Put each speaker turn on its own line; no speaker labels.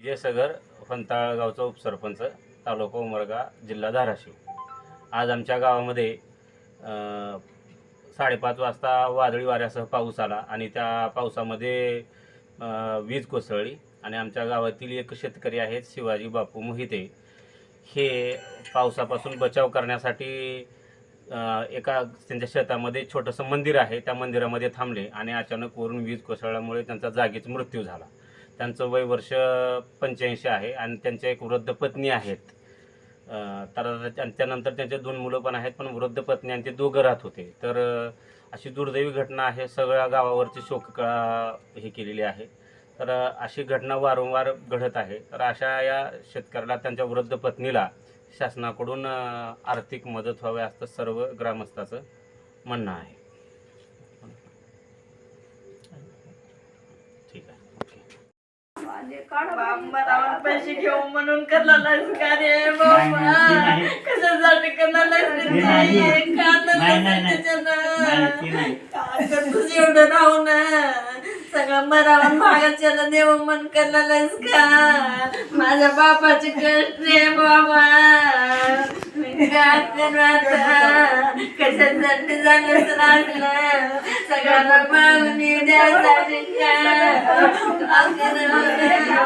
विजय सगर फंताळ गावचा उपसरपंच तालुका उमरगा जिल्हा धाराशिव. आज आमच्या गावामध्ये साडेपाच वाजता वादळी वाऱ्यासह पाऊस आला आणि त्या पावसामध्ये वीज कोसळली आणि आमच्या गावातील एक शेतकरी आहेत शिवाजी बापू मोहिते. हे पावसापासून बचाव करण्यासाठी एका त्यांच्या शेतामध्ये छोटंसं मंदिर आहे. त्या मंदिरामध्ये थांबले आणि अचानक वरून वीज कोसळल्यामुळे त्यांचा जागीच मृत्यू झाला. त्यांचं वय वर्ष पंच्याऐंशी आहे आणि त्यांच्या एक वृद्ध पत्नी आहेत. तर त्यानंतर त्यांचे दोन मुलं पण आहेत पण वृद्ध पत्नी आणि ते दोघं राहत होते. तर अशी दुर्दैवी घटना आहे सगळ्या गावावरची शोककळा हे केलेली आहे. तर अशी घटना वारंवार घडत आहे. तर अशा या शेतकऱ्याला त्यांच्या वृद्ध पत्नीला शासनाकडून आर्थिक मदत व्हावी असं सर्व ग्रामस्थाचं म्हणणं आहे.
मला पैसे घेऊ म्हणून बाबा. कशासाठी एवढं राहू ना? सगळं मरावून भागाच्याला देव मन का? माझ्या बापाचे कष्ट रे बाबा. कशासाठी झालं असलं सगळ्यांना मागणी द्यासाठी Ankara.